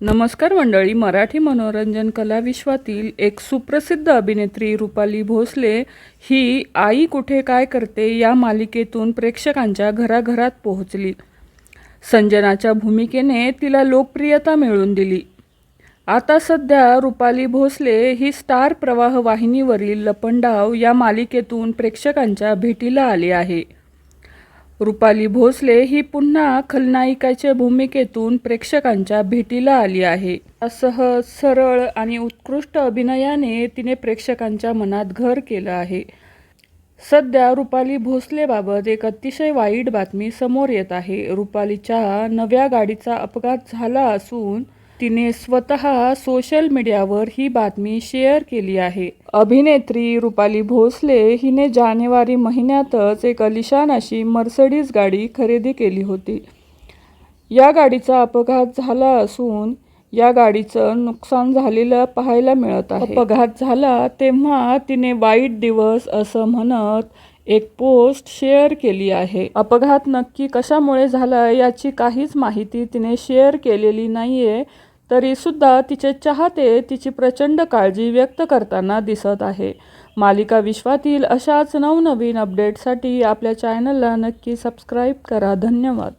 नमस्कार मंडळी मराठी मनोरंजन कला विश्वातील एक सुप्रसिद्ध अभिनेत्री रुपाली भोसले ही आई कुठे काय करते या मालिकेतून प्रेक्षकांच्या घराघरात पोहोचली. संजनाच्या भूमिकेने तिला लोकप्रियता मिळवून दिली. आता सध्या रुपाली भोसले ही स्टार प्रवाह वाहिनीवरील लपंडाव या मालिकेतून प्रेक्षकांच्या भेटीला आली आहे. रुपाली भोसले ही पुन्हा खलनायिकाच्या भूमिकेतून प्रेक्षकांच्या भेटीला आली आहे. सहज सरळ आणि उत्कृष्ट अभिनयाने तिने प्रेक्षकांच्या मनात घर केलं आहे. सध्या रुपाली भोसलेबाबत एक अतिशय वाईट बातमी समोर येत आहे. रुपालीच्या नव्या गाडीचा अपघात झाला असून तिने स्वतः सोशल मीडियावर ही बातमी शेअर केली आहे. अभिनेत्री रुपाली भोसले हिने जानेवारी महिन्यातच एक अलिशान अशी मर्सडीज गाडी खरेदी केली होती. या गाडीचा अपघात झाला असून या गाडीचं नुकसान झालेलं पाहायला मिळत आहे. अपघात झाला तेव्हा तिने वाईट दिवस असं म्हणत एक पोस्ट शेअर केली आहे. अपघात नक्की कशामुळे झाला याची काहीच माहिती तिने शेअर केलेली नाहीये आहे तरीसुद्धा तिचे चाहते तिची प्रचंड काळजी व्यक्त करताना दिसत आहे. मालिका विश्वातील अशाच नवनवीन अपडेटसाठी आपल्या चॅनलला नक्की सबस्क्राईब करा. धन्यवाद.